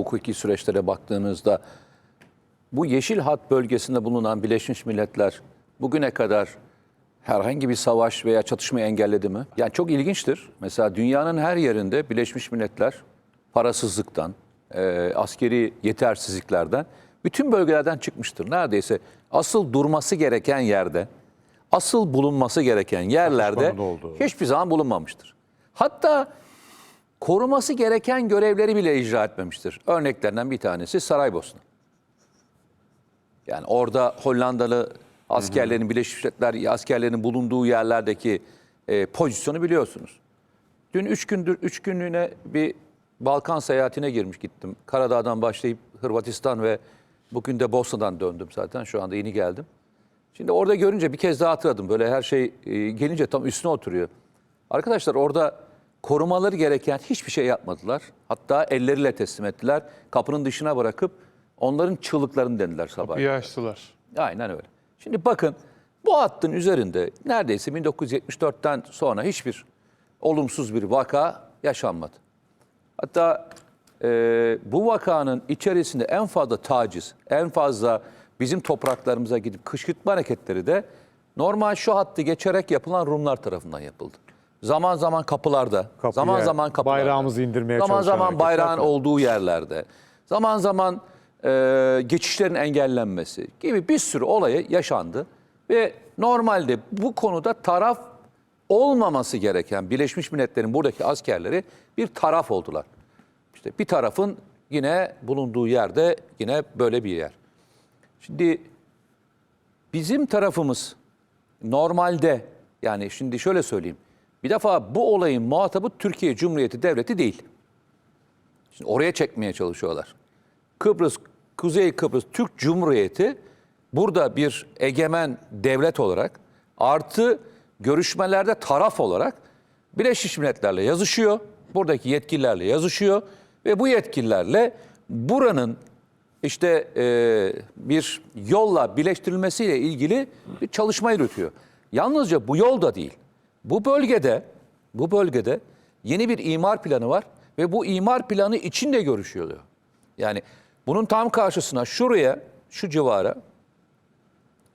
hukuki süreçlere baktığınızda bu Yeşil Hat bölgesinde bulunan Birleşmiş Milletler bugüne kadar herhangi bir savaş veya çatışmayı engelledi mi? Yani çok ilginçtir. Mesela dünyanın her yerinde Birleşmiş Milletler parasızlıktan, e, askeri yetersizliklerden bütün bölgelerden çıkmıştır. Neredeyse asıl durması gereken yerde, asıl bulunması gereken yerlerde hiçbir zaman bulunmamıştır. Hatta koruması gereken görevleri bile icra etmemiştir. Örneklerinden bir tanesi Saraybosna. Yani orada Hollandalı askerlerin, Birleşmiş Milletler askerlerinin bulunduğu yerlerdeki e, pozisyonu biliyorsunuz. Dün üç gündür, üç günlüğüne bir Balkan seyahatine girmiş gittim. Karadağ'dan başlayıp Hırvatistan ve bugün de Bosna'dan döndüm zaten. Şu anda yeni geldim. Şimdi orada görünce bir kez daha hatırladım. Böyle her şey e, gelince tam üstüne oturuyor. Arkadaşlar orada korumaları gereken hiçbir şey yapmadılar. Hatta elleriyle teslim ettiler. Kapının dışına bırakıp onların çığlıklarını dendiler sabah. İyi açtılar. Aynen öyle. Şimdi bakın bu hattın üzerinde neredeyse 1974'ten sonra hiçbir olumsuz bir vaka yaşanmadı. Hatta e, bu vakanın içerisinde en fazla taciz, en fazla bizim topraklarımıza gidip kışkırtma hareketleri de normal şu hattı geçerek yapılan Rumlar tarafından yapıldı. Zaman zaman kapılarda, Kapıya, zaman zaman kapılarda. bayrağımızı indirmeye Zaman zaman bayrağın tabii. olduğu yerlerde, zaman zaman e, geçişlerin engellenmesi gibi bir sürü olayı yaşandı. Ve normalde bu konuda taraf olmaması gereken Birleşmiş Milletler'in buradaki askerleri bir taraf oldular. İşte bir tarafın yine bulunduğu yerde yine böyle bir yer. Şimdi bizim tarafımız normalde yani şimdi şöyle söyleyeyim. Bir defa bu olayın muhatabı Türkiye Cumhuriyeti Devleti değil. Şimdi oraya çekmeye çalışıyorlar. Kıbrıs, Kuzey Kıbrıs Türk Cumhuriyeti burada bir egemen devlet olarak artı görüşmelerde taraf olarak Birleşmiş Milletler'le yazışıyor. Buradaki yetkililerle yazışıyor ve bu yetkililerle buranın işte e, bir yolla birleştirilmesiyle ilgili bir çalışma yürütüyor. Yalnızca bu yol da değil. Bu bölgede bu bölgede yeni bir imar planı var ve bu imar planı içinde görüşüyor. Yani bunun tam karşısına şuraya, şu civara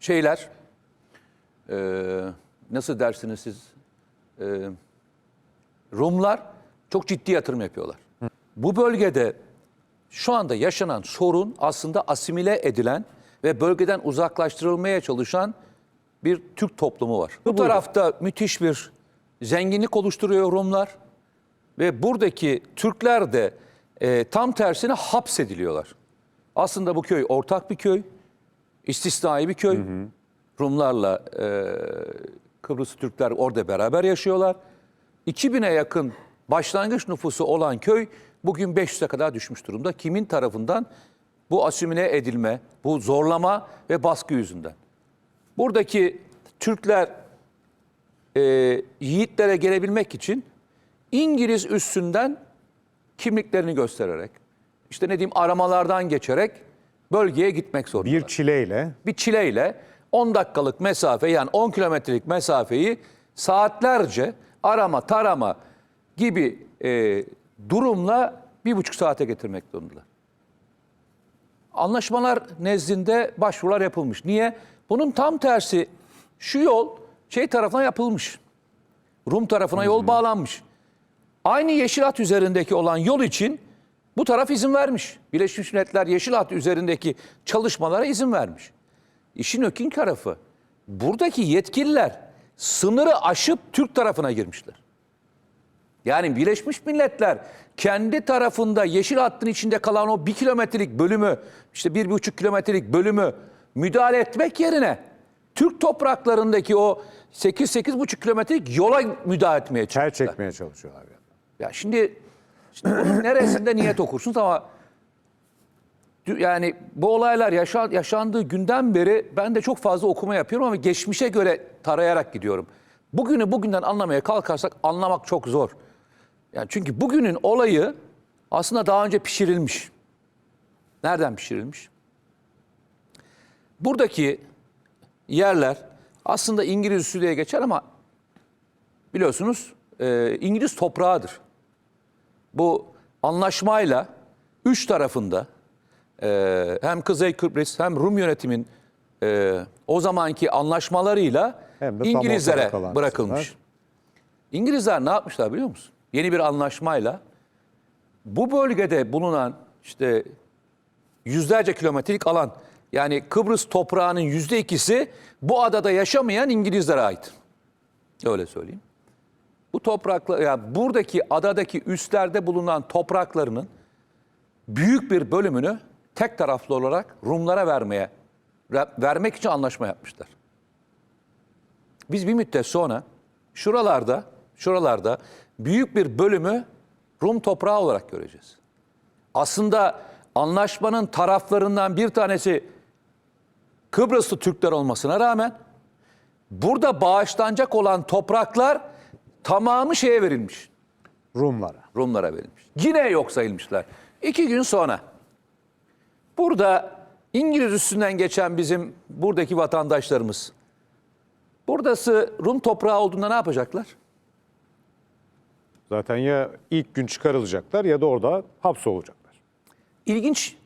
şeyler e, nasıl dersiniz siz? E, Rumlar çok ciddi yatırım yapıyorlar. Bu bölgede şu anda yaşanan sorun aslında asimile edilen ve bölgeden uzaklaştırılmaya çalışan bir Türk toplumu var. Bu tarafta müthiş bir zenginlik oluşturuyor Rumlar ve buradaki Türkler de e, tam tersine hapsediliyorlar. Aslında bu köy ortak bir köy, istisnai bir köy. Rumlarla e, Kıbrıs Türkler orada beraber yaşıyorlar. 2000'e yakın başlangıç nüfusu olan köy bugün 500'e kadar düşmüş durumda. Kimin tarafından? Bu asimile edilme, bu zorlama ve baskı yüzünden. Buradaki Türkler e, yiğitlere gelebilmek için İngiliz üstünden kimliklerini göstererek, işte ne diyeyim aramalardan geçerek bölgeye gitmek zorundalar Bir çileyle bir çileyle 10 dakikalık mesafe yani 10 kilometrelik mesafeyi saatlerce arama tarama gibi e, durumla bir buçuk saate getirmek zorundalar. Anlaşmalar nezdinde başvurular yapılmış. Niye? Bunun tam tersi şu yol şey tarafına yapılmış. Rum tarafına yol bağlanmış. Aynı Yeşil Hat üzerindeki olan yol için bu taraf izin vermiş. Birleşmiş Milletler Yeşil Hat üzerindeki çalışmalara izin vermiş. İşin ökin tarafı buradaki yetkililer sınırı aşıp Türk tarafına girmişler. Yani Birleşmiş Milletler kendi tarafında yeşil hattın içinde kalan o bir kilometrelik bölümü, işte bir buçuk kilometrelik bölümü müdahale etmek yerine Türk topraklarındaki o 8-8,5 kilometrelik yola müdahale etmeye tel çalıştılar. çekmeye çalışıyorlar. yani. Ya şimdi, şimdi neresinde niyet okursunuz ama yani bu olaylar yaşa- yaşandığı günden beri ben de çok fazla okuma yapıyorum ama geçmişe göre tarayarak gidiyorum. Bugünü bugünden anlamaya kalkarsak anlamak çok zor. Yani çünkü bugünün olayı aslında daha önce pişirilmiş. Nereden pişirilmiş? Buradaki yerler aslında İngiliz üssü geçer ama biliyorsunuz e, İngiliz toprağıdır. Bu anlaşmayla üç tarafında e, hem Kuzey Kıbrıs hem Rum yönetimin e, o zamanki anlaşmalarıyla İngilizlere bırakılmış. kısımlar. İngilizler ne yapmışlar biliyor musun? Yeni bir anlaşmayla bu bölgede bulunan işte yüzlerce kilometrelik alan yani Kıbrıs toprağının yüzde ikisi bu adada yaşamayan İngilizlere ait. Öyle söyleyeyim. Bu topraklar yani buradaki adadaki üslerde bulunan topraklarının büyük bir bölümünü tek taraflı olarak Rumlara vermeye vermek için anlaşma yapmışlar. Biz bir müddet sonra şuralarda şuralarda büyük bir bölümü Rum toprağı olarak göreceğiz. Aslında anlaşmanın taraflarından bir tanesi Kıbrıslı Türkler olmasına rağmen burada bağışlanacak olan topraklar tamamı şeye verilmiş. Rumlara. Rumlara verilmiş. Yine yok sayılmışlar. İki gün sonra burada İngiliz üstünden geçen bizim buradaki vatandaşlarımız buradası Rum toprağı olduğunda ne yapacaklar? Zaten ya ilk gün çıkarılacaklar ya da orada hapsolacaklar. İlginç,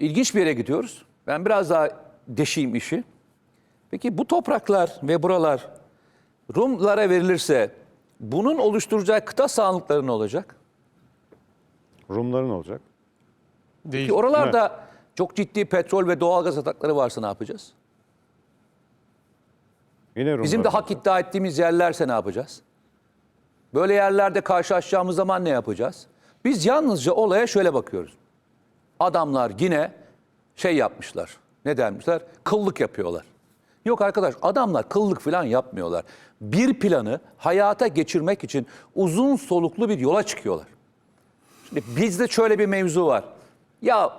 ilginç bir yere gidiyoruz. Ben biraz daha deşeyim işi. Peki bu topraklar ve buralar Rumlara verilirse bunun oluşturacağı kıta sahanlıkları ne olacak? Rumların olacak. Değil. Ki oralarda çok ciddi petrol ve doğalgaz atakları varsa ne yapacağız? Yine Rumların Bizim de hak olacak. iddia ettiğimiz yerlerse ne yapacağız? Böyle yerlerde karşılaşacağımız zaman ne yapacağız? Biz yalnızca olaya şöyle bakıyoruz. Adamlar yine şey yapmışlar. Ne dermişler? Kıllık yapıyorlar. Yok arkadaş adamlar kıllık falan yapmıyorlar. Bir planı hayata geçirmek için uzun soluklu bir yola çıkıyorlar. Şimdi bizde şöyle bir mevzu var. Ya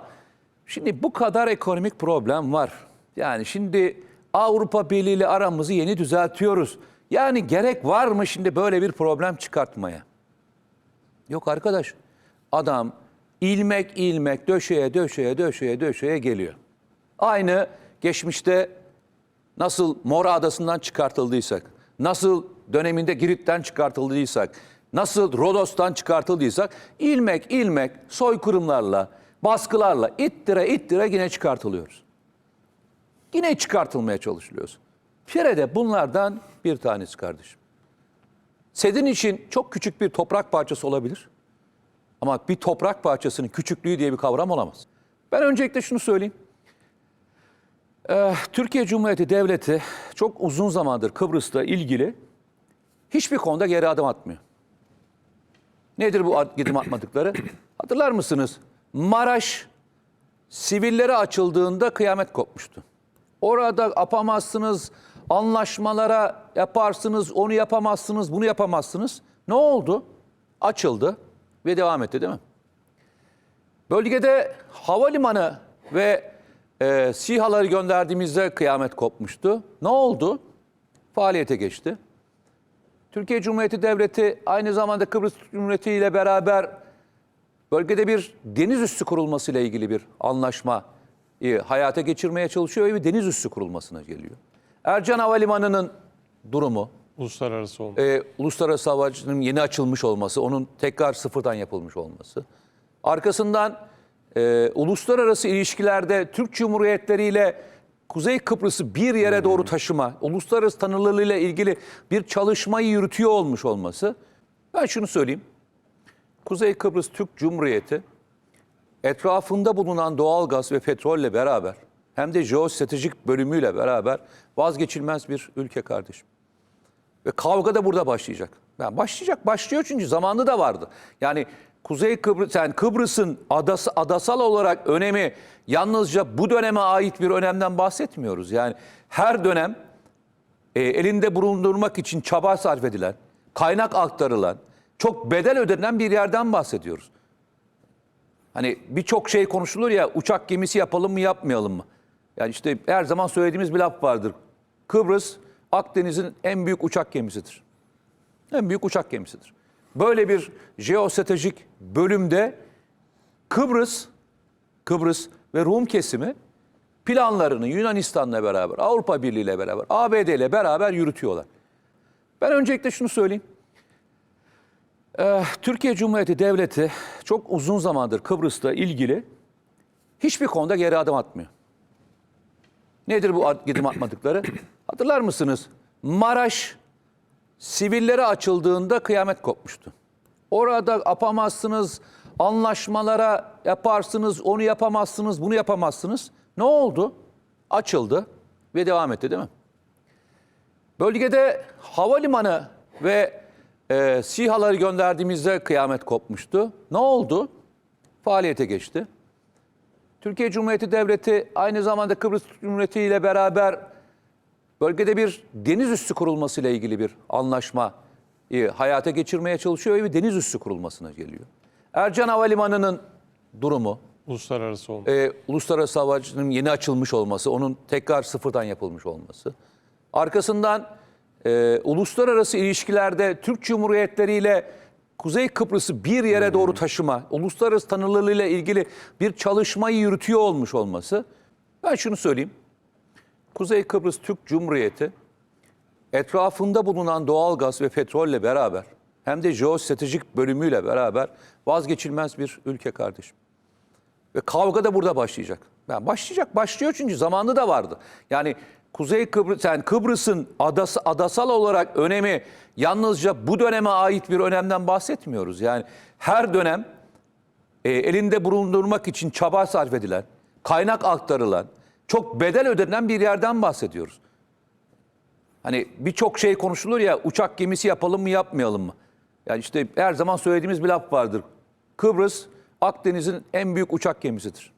şimdi bu kadar ekonomik problem var. Yani şimdi Avrupa Birliği ile aramızı yeni düzeltiyoruz. Yani gerek var mı şimdi böyle bir problem çıkartmaya? Yok arkadaş. Adam ilmek ilmek döşeye döşeye döşeye döşeye geliyor. Aynı geçmişte nasıl Mora Adası'ndan çıkartıldıysak, nasıl döneminde Girit'ten çıkartıldıysak, nasıl Rodos'tan çıkartıldıysak ilmek ilmek soykırımlarla, baskılarla ittire ittire yine çıkartılıyoruz. Yine çıkartılmaya çalışılıyoruz. Pire de bunlardan bir tanesi kardeşim. Sedin için çok küçük bir toprak parçası olabilir. Ama bir toprak parçasının küçüklüğü diye bir kavram olamaz. Ben öncelikle şunu söyleyeyim. Ee, Türkiye Cumhuriyeti Devleti çok uzun zamandır Kıbrıs'la ilgili hiçbir konuda geri adım atmıyor. Nedir bu ad- adım atmadıkları? Hatırlar mısınız? Maraş sivillere açıldığında kıyamet kopmuştu. Orada yapamazsınız, anlaşmalara yaparsınız, onu yapamazsınız, bunu yapamazsınız. Ne oldu? Açıldı ve devam etti değil mi? Bölgede havalimanı ve e, SİHA'ları gönderdiğimizde kıyamet kopmuştu. Ne oldu? Faaliyete geçti. Türkiye Cumhuriyeti Devleti aynı zamanda Kıbrıs Cumhuriyeti ile beraber bölgede bir deniz üssü kurulması ile ilgili bir anlaşma e, hayata geçirmeye çalışıyor ve bir deniz üssü kurulmasına geliyor. Ercan Havalimanı'nın durumu, Uluslararası oldu. e, uluslararası havacının yeni açılmış olması, onun tekrar sıfırdan yapılmış olması. Arkasından e, uluslararası ilişkilerde Türk Cumhuriyetleri ile Kuzey Kıbrıs'ı bir yere doğru taşıma, uluslararası tanınırlığıyla ilgili bir çalışmayı yürütüyor olmuş olması. Ben şunu söyleyeyim. Kuzey Kıbrıs Türk Cumhuriyeti etrafında bulunan doğal gaz ve petrolle beraber hem de jeostratejik bölümüyle beraber vazgeçilmez bir ülke kardeşim. Ve kavga da burada başlayacak. Yani başlayacak, başlıyor çünkü zamanı da vardı. Yani Kuzey Kıbrıs, yani Kıbrıs'ın adası, adasal olarak önemi yalnızca bu döneme ait bir önemden bahsetmiyoruz. Yani her dönem e, elinde bulundurmak için çaba sarf edilen, kaynak aktarılan, çok bedel ödenen bir yerden bahsediyoruz. Hani birçok şey konuşulur ya uçak gemisi yapalım mı yapmayalım mı? Yani işte her zaman söylediğimiz bir laf vardır. Kıbrıs Akdeniz'in en büyük uçak gemisidir. En büyük uçak gemisidir. Böyle bir jeostratejik bölümde Kıbrıs, Kıbrıs ve Rum kesimi planlarını Yunanistan'la beraber, Avrupa Birliği ile beraber, ABD ile beraber yürütüyorlar. Ben öncelikle şunu söyleyeyim. Ee, Türkiye Cumhuriyeti Devleti çok uzun zamandır Kıbrıs'la ilgili hiçbir konuda geri adım atmıyor. Nedir bu ad- adım atmadıkları? Hatırlar mısınız? Maraş sivillere açıldığında kıyamet kopmuştu. Orada yapamazsınız, anlaşmalara yaparsınız, onu yapamazsınız, bunu yapamazsınız. Ne oldu? Açıldı ve devam etti değil mi? Bölgede havalimanı ve e, SİHA'ları gönderdiğimizde kıyamet kopmuştu. Ne oldu? Faaliyete geçti. Türkiye Cumhuriyeti Devleti aynı zamanda Kıbrıs Cumhuriyeti ile beraber bölgede bir deniz üssü kurulması ile ilgili bir anlaşma hayata geçirmeye çalışıyor ve bir deniz üssü kurulmasına geliyor. Ercan Havalimanı'nın durumu, Uluslararası olma. e, uluslararası havacının yeni açılmış olması, onun tekrar sıfırdan yapılmış olması. Arkasından e, uluslararası ilişkilerde Türk Cumhuriyetleri ile Kuzey Kıbrıs'ı bir yere doğru taşıma, uluslararası tanınırlığıyla ilgili bir çalışmayı yürütüyor olmuş olması. Ben şunu söyleyeyim. Kuzey Kıbrıs Türk Cumhuriyeti etrafında bulunan doğal gaz ve petrolle beraber hem de jeostratejik bölümüyle beraber vazgeçilmez bir ülke kardeşim. Ve kavga da burada başlayacak. Yani başlayacak, başlıyor çünkü zamanı da vardı. Yani Kuzey Kıbrıs, yani Kıbrıs'ın adası, adasal olarak önemi yalnızca bu döneme ait bir önemden bahsetmiyoruz. Yani her dönem e, elinde bulundurmak için çaba sarf edilen, kaynak aktarılan, çok bedel ödenen bir yerden bahsediyoruz. Hani birçok şey konuşulur ya uçak gemisi yapalım mı yapmayalım mı? Yani işte her zaman söylediğimiz bir laf vardır. Kıbrıs Akdeniz'in en büyük uçak gemisidir.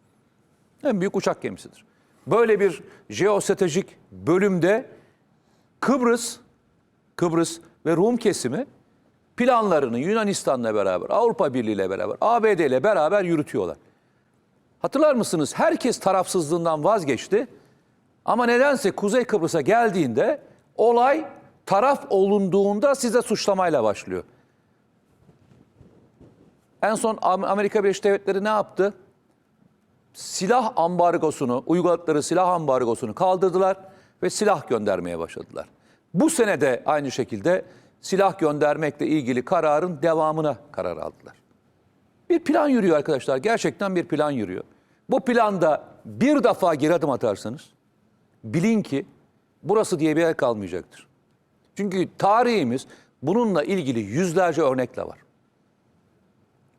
En büyük uçak gemisidir. Böyle bir jeostratejik bölümde Kıbrıs, Kıbrıs ve Rum kesimi planlarını Yunanistan'la beraber, Avrupa Birliği ile beraber, ABD ile beraber yürütüyorlar. Hatırlar mısınız? Herkes tarafsızlığından vazgeçti. Ama nedense Kuzey Kıbrıs'a geldiğinde olay taraf olunduğunda size suçlamayla başlıyor. En son Am- Amerika Birleşik Devletleri ne yaptı? Silah ambargosunu, uyguladıkları silah ambargosunu kaldırdılar ve silah göndermeye başladılar. Bu sene de aynı şekilde silah göndermekle ilgili kararın devamına karar aldılar. Bir plan yürüyor arkadaşlar. Gerçekten bir plan yürüyor. Bu planda bir defa geri adım atarsanız bilin ki burası diye bir yer kalmayacaktır. Çünkü tarihimiz bununla ilgili yüzlerce örnekle var.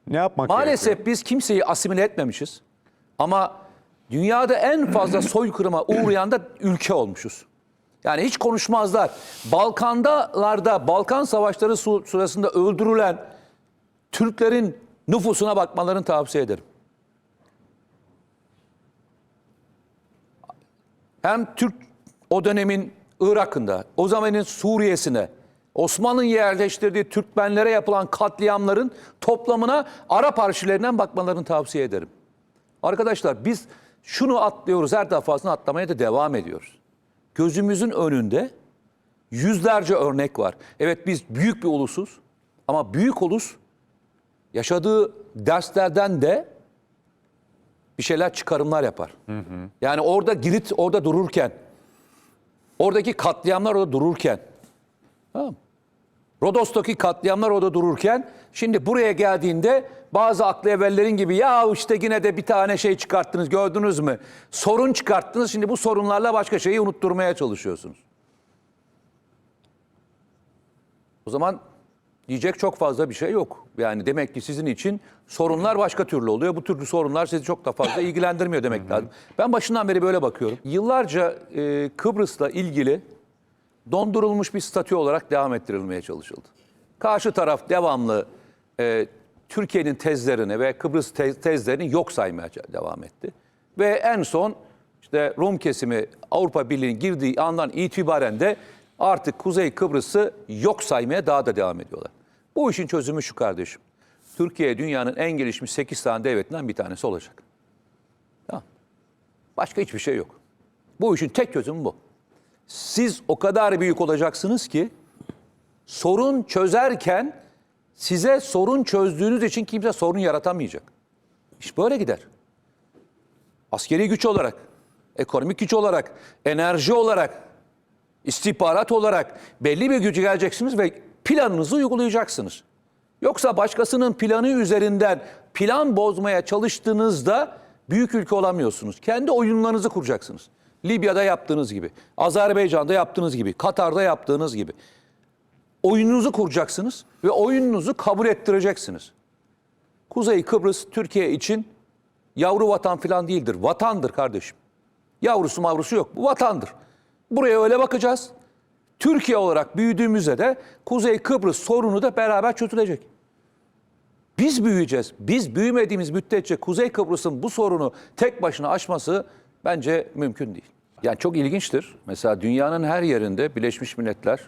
Ne yapmak gerekiyor? Maalesef biz kimseyi asimile etmemişiz. Ama dünyada en fazla soykırıma uğrayan da ülke olmuşuz. Yani hiç konuşmazlar. Balkandalarda, Balkan savaşları sırasında öldürülen Türklerin nüfusuna bakmalarını tavsiye ederim. Hem Türk o dönemin Irak'ında, o zamanın Suriye'sine, Osmanlı'nın yerleştirdiği Türkmenlere yapılan katliamların toplamına Arap arşivlerinden bakmalarını tavsiye ederim. Arkadaşlar biz şunu atlıyoruz her defasında atlamaya da devam ediyoruz. Gözümüzün önünde yüzlerce örnek var. Evet biz büyük bir ulusuz ama büyük ulus yaşadığı derslerden de bir şeyler çıkarımlar yapar. Yani orada Girit orada dururken, oradaki katliamlar orada dururken, tamam? Rodos'taki katliamlar orada dururken, şimdi buraya geldiğinde bazı aklı evvellerin gibi ya işte yine de bir tane şey çıkarttınız gördünüz mü? Sorun çıkarttınız şimdi bu sorunlarla başka şeyi unutturmaya çalışıyorsunuz. O zaman diyecek çok fazla bir şey yok. Yani demek ki sizin için sorunlar başka türlü oluyor. Bu türlü sorunlar sizi çok da fazla ilgilendirmiyor demek lazım. Ben başından beri böyle bakıyorum. Yıllarca e, Kıbrıs'la ilgili dondurulmuş bir statü olarak devam ettirilmeye çalışıldı. Karşı taraf devamlı e, Türkiye'nin tezlerini ve Kıbrıs tez- tezlerini yok saymaya devam etti. Ve en son işte Rum kesimi Avrupa Birliği'nin girdiği andan itibaren de artık Kuzey Kıbrıs'ı yok saymaya daha da devam ediyorlar. Bu işin çözümü şu kardeşim. Türkiye dünyanın en gelişmiş 8 tane devletinden bir tanesi olacak. Tamam. Başka hiçbir şey yok. Bu işin tek çözümü bu. Siz o kadar büyük olacaksınız ki sorun çözerken size sorun çözdüğünüz için kimse sorun yaratamayacak. İş böyle gider. Askeri güç olarak, ekonomik güç olarak, enerji olarak, istihbarat olarak belli bir gücü geleceksiniz ve planınızı uygulayacaksınız. Yoksa başkasının planı üzerinden plan bozmaya çalıştığınızda büyük ülke olamıyorsunuz. Kendi oyunlarınızı kuracaksınız. Libya'da yaptığınız gibi, Azerbaycan'da yaptığınız gibi, Katar'da yaptığınız gibi. Oyununuzu kuracaksınız ve oyununuzu kabul ettireceksiniz. Kuzey Kıbrıs Türkiye için yavru vatan falan değildir. Vatandır kardeşim. Yavrusu mavrusu yok. Bu vatandır. Buraya öyle bakacağız. Türkiye olarak büyüdüğümüzde de Kuzey Kıbrıs sorunu da beraber çözülecek. Biz büyüyeceğiz. Biz büyümediğimiz müddetçe Kuzey Kıbrıs'ın bu sorunu tek başına aşması bence mümkün değil. Yani çok ilginçtir. Mesela dünyanın her yerinde Birleşmiş Milletler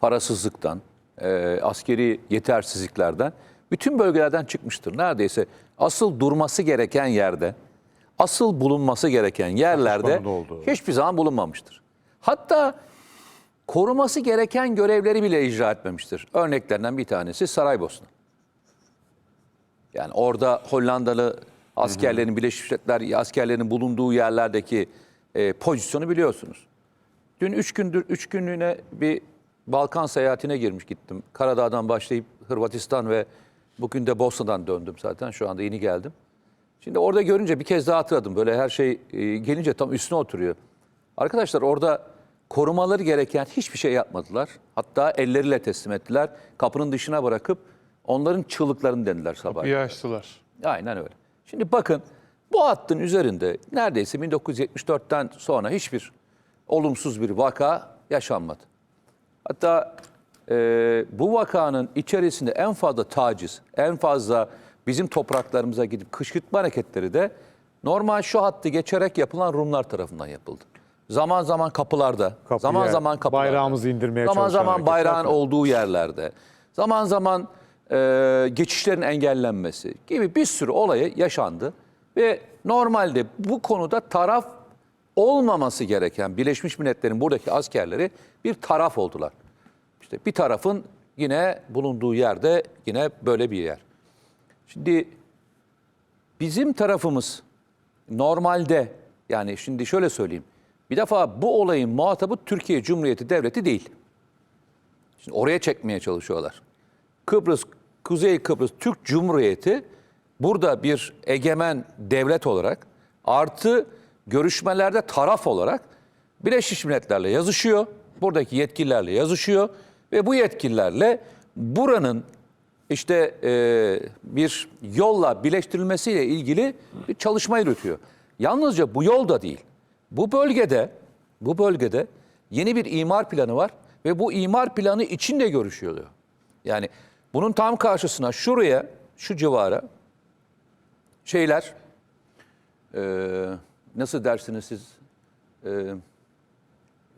parasızlıktan, e, askeri yetersizliklerden bütün bölgelerden çıkmıştır. Neredeyse asıl durması gereken yerde, asıl bulunması gereken yerlerde hiçbir zaman bulunmamıştır. Hatta koruması gereken görevleri bile icra etmemiştir. Örneklerinden bir tanesi Saraybosna. Yani orada Hollandalı askerlerin, Birleşmiş Milletler askerlerinin bulunduğu yerlerdeki e, pozisyonu biliyorsunuz. Dün üç gündür, üç günlüğüne bir Balkan seyahatine girmiş gittim. Karadağ'dan başlayıp Hırvatistan ve bugün de Bosna'dan döndüm zaten. Şu anda yeni geldim. Şimdi orada görünce bir kez daha hatırladım. Böyle her şey e, gelince tam üstüne oturuyor. Arkadaşlar orada korumaları gereken hiçbir şey yapmadılar. Hatta elleriyle teslim ettiler. Kapının dışına bırakıp onların çığlıklarını dendiler sabah. İyi açtılar. Aynen öyle. Şimdi bakın bu hattın üzerinde neredeyse 1974'ten sonra hiçbir olumsuz bir vaka yaşanmadı. Hatta e, bu vakanın içerisinde en fazla taciz, en fazla bizim topraklarımıza gidip kışkırtma hareketleri de normal şu hattı geçerek yapılan Rumlar tarafından yapıldı. Zaman zaman kapılarda, Kapıya, zaman zaman kapılarda. bayrağımızı indirmeye Zaman çalışan zaman hareketler bayrağın tabii. olduğu yerlerde, zaman zaman e, geçişlerin engellenmesi gibi bir sürü olayı yaşandı. Ve normalde bu konuda taraf olmaması gereken Birleşmiş Milletler'in buradaki askerleri bir taraf oldular. İşte bir tarafın yine bulunduğu yerde yine böyle bir yer. Şimdi bizim tarafımız normalde yani şimdi şöyle söyleyeyim. Bir defa bu olayın muhatabı Türkiye Cumhuriyeti Devleti değil. Şimdi oraya çekmeye çalışıyorlar. Kıbrıs, Kuzey Kıbrıs Türk Cumhuriyeti burada bir egemen devlet olarak artı görüşmelerde taraf olarak Birleşmiş Milletler'le yazışıyor. Buradaki yetkililerle yazışıyor ve bu yetkililerle buranın işte e, bir yolla birleştirilmesiyle ilgili bir çalışma yürütüyor. Yalnızca bu yol da değil. Bu bölgede bu bölgede yeni bir imar planı var ve bu imar planı içinde görüşülüyor. Yani bunun tam karşısına şuraya, şu civara şeyler e, nasıl dersiniz siz e,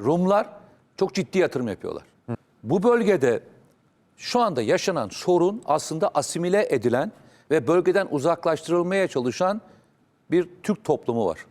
Rumlar çok ciddi yatırım yapıyorlar. Bu bölgede şu anda yaşanan sorun aslında asimile edilen ve bölgeden uzaklaştırılmaya çalışan bir Türk toplumu var.